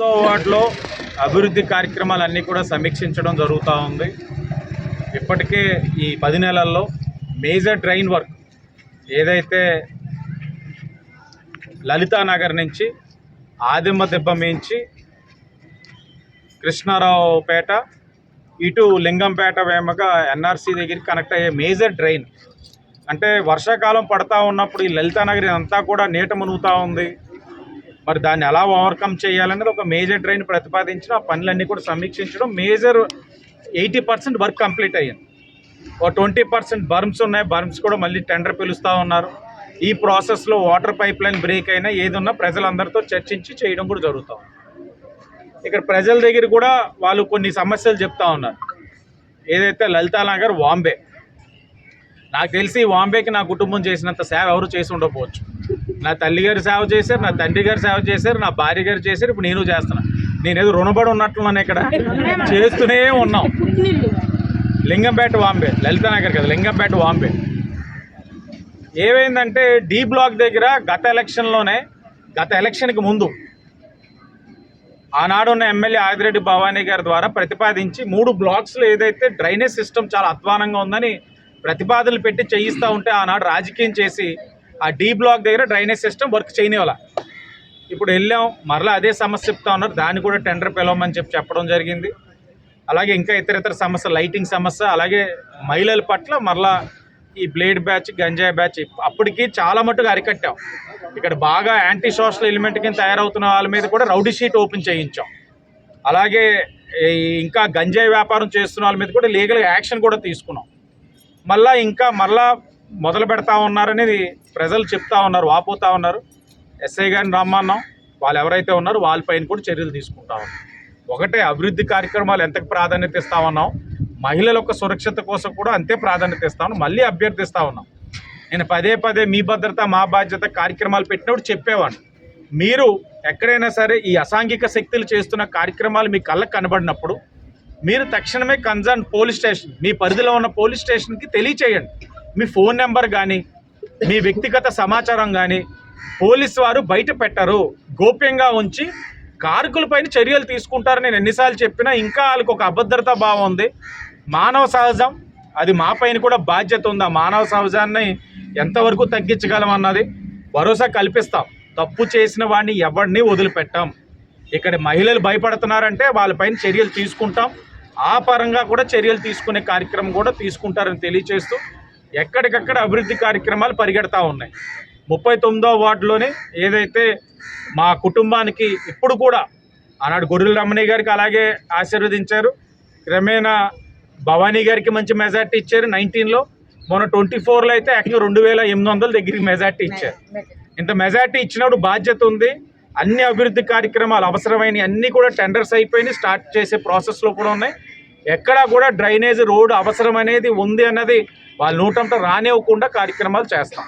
So వాటిలో అభివృద్ధి కార్యక్రమాలన్నీ కూడా సమీక్షించడం జరుగుతూ ఉంది. ఇప్పటికే ఈ పది నెలల్లో మేజర్ డ్రైన్ వర్క్ ఏదైతే లలితానగర్ నుంచి ఆదిమ్మ దెబ్బ మించి కృష్ణారావుపేట ఇటు లింగంపేట వేమగా ఎన్ఆర్సీ దగ్గరికి కనెక్ట్ అయ్యే మేజర్ డ్రైన్. అంటే వర్షాకాలం పడతా ఉన్నప్పుడు ఈ లలితానగర్ అంతా కూడా నీట మునుగుతూ ఉంది. మరి దాన్ని ఎలా ఓవర్కమ్ చేయాలనేది ఒక మేజర్ డ్రైన్ ప్రతిపాదించిన ఆ పనులన్నీ కూడా సమీక్షించడం major eighty percent work complete అయ్యింది. ఒక ట్వంటీ పర్సెంట్ బర్మ్స్ ఉన్నాయి బర్మ్స్ కూడా మళ్ళీ టెండర్ పిలుస్తూ ఉన్నారు. ఈ ప్రాసెస్లో వాటర్ పైప్ లైన్ బ్రేక్ అయినా ఏదున్నా ప్రజలందరితో చర్చించి చేయడం కూడా జరుగుతూ ఇక్కడ ప్రజల దగ్గర కూడా వాళ్ళు కొన్ని సమస్యలు చెప్తా ఉన్నారు. ఏదైతే లలితానగర్ వాంబే. నాకు తెలిసి వాంబేకి నా కుటుంబం చేసినంత సేవ ఎవరు చేసి ఉండకపోవచ్చు. నా తల్లి గారు సేవ చేశారు నా తండ్రి గారు సేవ చేశారు నా భార్య గారు చేశారు ఇప్పుడు నేను చేస్తున్నా. నేను ఏదో రుణపడి ఉన్నట్లున్నాను ఇక్కడ. చేస్తూనే ఉన్నాం. లింగంపేట వాంబే లలితానగర్ కదా లింగంపేట వాంబే. ఏమైందంటే డి బ్లాక్ దగ్గర గత ఎలక్షన్లోనే గత ఎలక్షన్కి ముందు ఆనాడున్న ఎమ్మెల్యే ఆదిరెడ్డి భవానీ గారి ద్వారా ప్రతిపాదించి మూడు బ్లాక్స్లో ఏదైతే డ్రైనేజ్ సిస్టమ్ చాలా అధ్వానంగా ఉందని ప్రతిపాదనలు పెట్టి చేయిస్తూ ఉంటే ఆనాడు రాజకీయం చేసి ఆ డీ బ్లాక్ దగ్గర డ్రైనేజ్ సిస్టమ్ వర్క్ చేయనివ్వాల. ఇప్పుడు వెళ్ళాం మరలా అదే సమస్య చెప్తా ఉన్నారు. దాన్ని కూడా టెండర్ పిలవమని చెప్పి చెప్పడం జరిగింది. అలాగే ఇంకా ఇతర ఇతర సమస్య లైటింగ్ సమస్య అలాగే మహిళల పట్ల మరలా ఈ బ్లేడ్ బ్యాచ్ గంజాయి బ్యాచ్ అప్పటికి చాలా మటుకు అరికట్టాం. ఇక్కడ బాగా యాంటీ సోషల్ ఎలిమెంట్ కింద తయారవుతున్న వాళ్ళ మీద కూడా రౌడీ షీట్ ఓపెన్ చేయించాం. అలాగే ఈ ఇంకా గంజాయి వ్యాపారం చేస్తున్న వాళ్ళ మీద కూడా లీగల్ యాక్షన్ కూడా తీసుకున్నాం. మళ్ళా ఇంకా మళ్ళా మొదలు పెడతా ఉన్నారనేది ప్రజలు చెప్తా ఉన్నారు వాపోతా ఉన్నారు. ఎస్ఐ గారిని రమ్మన్నాం. వాళ్ళు ఎవరైతే ఉన్నారో వాళ్ళపైన కూడా చర్యలు తీసుకుంటా ఉన్నాం. ఒకటే అభివృద్ధి కార్యక్రమాలు ఎంతకు ప్రాధాన్యత ఇస్తా ఉన్నాం? మహిళల యొక్క సురక్షిత కోసం కూడా అంతే ప్రాధాన్యత ఇస్తా ఉన్నాం. మళ్ళీ అభ్యర్థిస్తా ఉన్నాం. నేను పదే పదే మీ భద్రత మా బాధ్యత కార్యక్రమాలు పెట్టినప్పుడు చెప్పేవాడిని. మీరు ఎక్కడైనా సరే ఈ అసాంఘిక శక్తులు చేస్తున్న కార్యక్రమాలు మీ కళ్ళకు కనబడినప్పుడు మీరు తక్షణమే కన్సర్న్ పోలీస్ స్టేషన్ మీ పరిధిలో ఉన్న పోలీస్ స్టేషన్కి తెలియచేయండి. మీ ఫోన్ నెంబర్ కానీ మీ వ్యక్తిగత సమాచారం కానీ పోలీస్ వారు బయట పెట్టరు. గోప్యంగా ఉంచి కార్కులపైన చర్యలు తీసుకుంటారు నేను ఎన్నిసార్లు చెప్పినా ఇంకా వాళ్ళకి ఒక అభద్రతా భావం ఉంది. మానవ సహజం అది మా పైన కూడా బాధ్యత ఉంది. ఆ మానవ సహజాన్ని ఎంతవరకు తగ్గించగలం అన్నది భరోసా కల్పిస్తాం. తప్పు చేసిన వాడిని ఎవరిని వదిలిపెట్టాం. ఇక్కడ మహిళలు భయపడుతున్నారంటే వాళ్ళపైన చర్యలు తీసుకుంటాం. ఆ పరంగా కూడా చర్యలు తీసుకునే కార్యక్రమం కూడా తీసుకుంటారని తెలియచేస్తూ ఎక్కడికక్కడ అభివృద్ధి కార్యక్రమాలు పరిగెడతా ఉన్నాయి. ముప్పై తొమ్మిదో వార్డులోనే ఏదైతే మా కుటుంబానికి ఇప్పుడు కూడా ఆనాడు గొర్రెల రమణయ్య గారికి అలాగే ఆశీర్వదించారు. క్రమేణా భవానీ గారికి మంచి మెజార్టీ ఇచ్చారు. నైన్టీన్లో మొన్న ట్వంటీ ఫోర్లో అయితే యాక్చువల్గా రెండు వేల ఎనిమిది వందల దగ్గరికి మెజార్టీ ఇచ్చారు. ఇంత మెజార్టీ ఇచ్చినప్పుడు బాధ్యత ఉంది. అన్ని అభివృద్ధి కార్యక్రమాలు అవసరమైన అన్నీ కూడా టెండర్స్ అయిపోయినాయి. స్టార్ట్ చేసే ప్రాసెస్లో కూడా ఉన్నాయి. ఎక్కడా కూడా డ్రైనేజ్ రోడ్ అవసరం అనేది ఉంది అన్నది వాళ్ళు నూటంట రానివ్వకుండా కార్యక్రమాలు చేస్తాం.